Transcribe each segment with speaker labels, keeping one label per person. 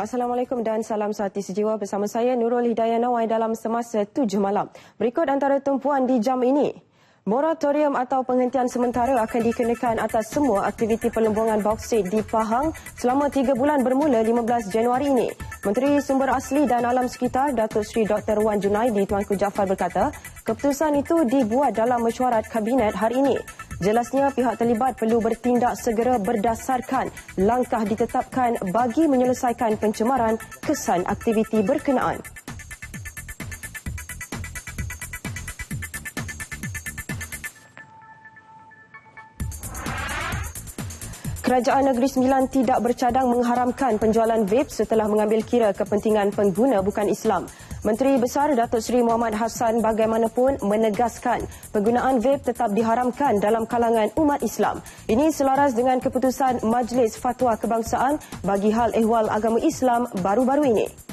Speaker 1: Assalamualaikum dan salam sehati sejiwa bersama saya Nurul Hidayah Nawai dalam semasa tujuh malam. Berikut antara tumpuan di jam ini. Moratorium atau penghentian sementara akan dikenakan atas semua aktiviti pelembungan bauksit di Pahang selama tiga bulan bermula 15 Januari ini. Menteri Sumber Asli dan Alam Sekitar Datuk Seri Dr. Wan Junaidi Tuanku Jaafar berkata, keputusan itu dibuat dalam mesyuarat kabinet hari ini. Jelasnya pihak terlibat perlu bertindak segera berdasarkan langkah ditetapkan bagi menyelesaikan pencemaran kesan aktiviti berkenaan. Kerajaan Negeri Sembilan tidak bercadang mengharamkan penjualan vape setelah mengambil kira kepentingan pengguna bukan Islam. Menteri Besar Datuk Seri Muhammad Hassan bagaimanapun menegaskan penggunaan vape tetap diharamkan dalam kalangan umat Islam. Ini selaras dengan keputusan Majlis Fatwa Kebangsaan bagi hal ehwal agama Islam baru-baru ini.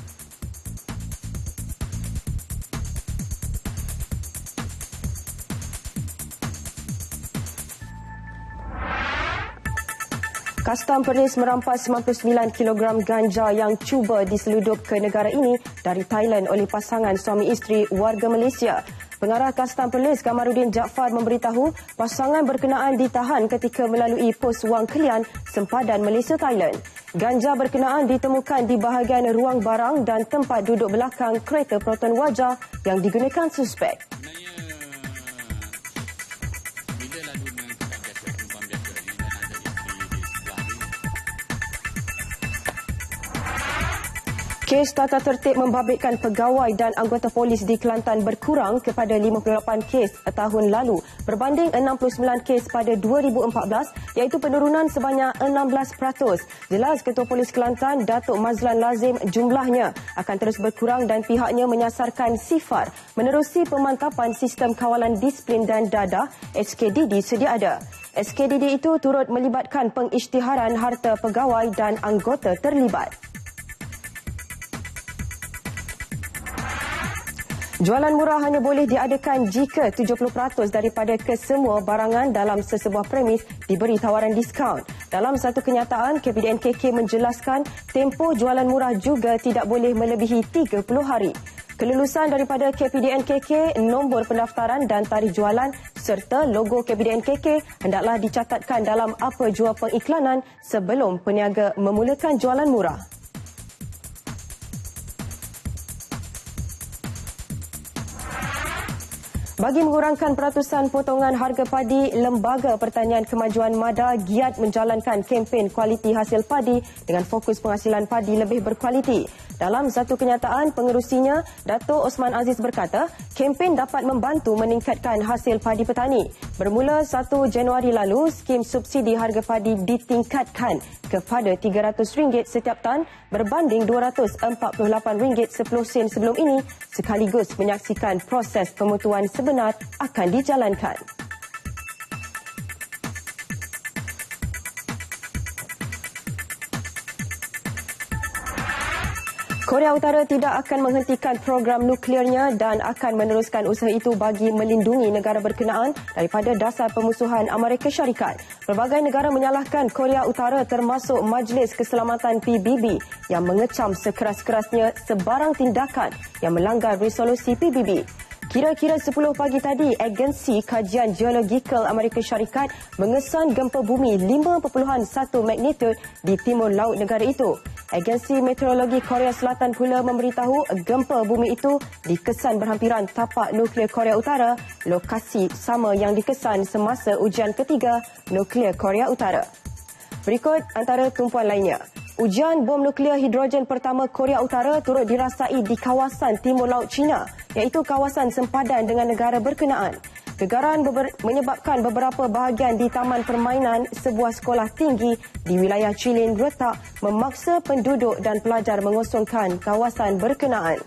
Speaker 1: Kastam Perlis merampas 99 kg ganja yang cuba diseludup ke negara ini dari Thailand oleh pasangan suami isteri warga Malaysia. Pengarah Kastam Perlis Kamarudin Jaafar memberitahu pasangan berkenaan ditahan ketika melalui pos wang kelian sempadan Malaysia Thailand. Ganja berkenaan ditemukan di bahagian ruang barang dan tempat duduk belakang kereta proton wajah yang digunakan suspek. Kes tata tertib membabitkan pegawai dan anggota polis di Kelantan berkurang kepada 58 kes tahun lalu berbanding 69 kes pada 2014 iaitu penurunan sebanyak 16%. Jelas Ketua Polis Kelantan Datuk Mazlan Lazim jumlahnya akan terus berkurang dan pihaknya menyasarkan sifar menerusi pemantapan sistem kawalan disiplin dan dadah SKDD sedia ada. SKDD itu turut melibatkan pengisytiharan harta pegawai dan anggota terlibat. Jualan murah hanya boleh diadakan jika 70% daripada kesemua barangan dalam sesebuah premis diberi tawaran diskaun. Dalam satu kenyataan, KPDN KK menjelaskan tempoh jualan murah juga tidak boleh melebihi 30 hari. Kelulusan daripada KPDN KK, nombor pendaftaran dan tarikh jualan serta logo KPDN KK hendaklah dicatatkan dalam apa jua pengiklanan sebelum peniaga memulakan jualan murah. Bagi mengurangkan peratusan potongan harga padi, Lembaga Pertanian Kemajuan Mada giat menjalankan kempen kualiti hasil padi dengan fokus penghasilan padi lebih berkualiti. Dalam satu kenyataan, pengerusinya, Dato' Osman Aziz berkata, kempen dapat membantu meningkatkan hasil padi petani. Bermula 1 Januari lalu, skim subsidi harga padi ditingkatkan kepada RM300 setiap tan berbanding RM248.10 sen sebelum ini sekaligus menyaksikan proses pemutuan sebenar akan dijalankan. Korea Utara tidak akan menghentikan program nuklearnya dan akan meneruskan usaha itu bagi melindungi negara berkenaan daripada dasar pemusuhan Amerika Syarikat. Pelbagai negara menyalahkan Korea Utara termasuk Majlis Keselamatan PBB yang mengecam sekeras-kerasnya sebarang tindakan yang melanggar resolusi PBB. Kira-kira 10 pagi tadi, Agensi Kajian Geologikal Amerika Syarikat mengesan gempa bumi 5.1 magnitude di timur laut negara itu. Agensi Meteorologi Korea Selatan pula memberitahu gempa bumi itu dikesan berhampiran tapak nuklear Korea Utara, lokasi sama yang dikesan semasa ujian ketiga nuklear Korea Utara. Berikut antara tumpuan lainnya. Ujian bom nuklear hidrogen pertama Korea Utara turut dirasai di kawasan timur laut China iaitu kawasan sempadan dengan negara berkenaan. Gegaran beber- menyebabkan beberapa bahagian di taman permainan sebuah sekolah tinggi di wilayah Chilin retak memaksa penduduk dan pelajar mengosongkan kawasan berkenaan.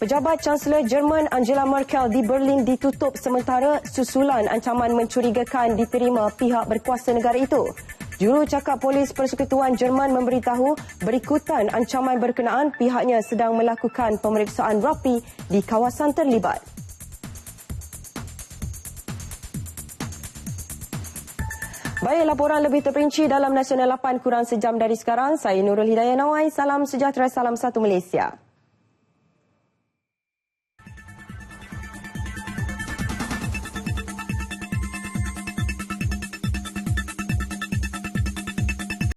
Speaker 1: Pejabat Chancellor Jerman Angela Merkel di Berlin ditutup sementara susulan ancaman mencurigakan diterima pihak berkuasa negara itu. Juru cakap polis Persekutuan Jerman memberitahu berikutan ancaman berkenaan pihaknya sedang melakukan pemeriksaan rapi di kawasan terlibat. Baik, laporan lebih terperinci dalam Nasional 8 kurang sejam dari sekarang. Saya Nurul Hidayah Nawai. Salam sejahtera, salam satu Malaysia.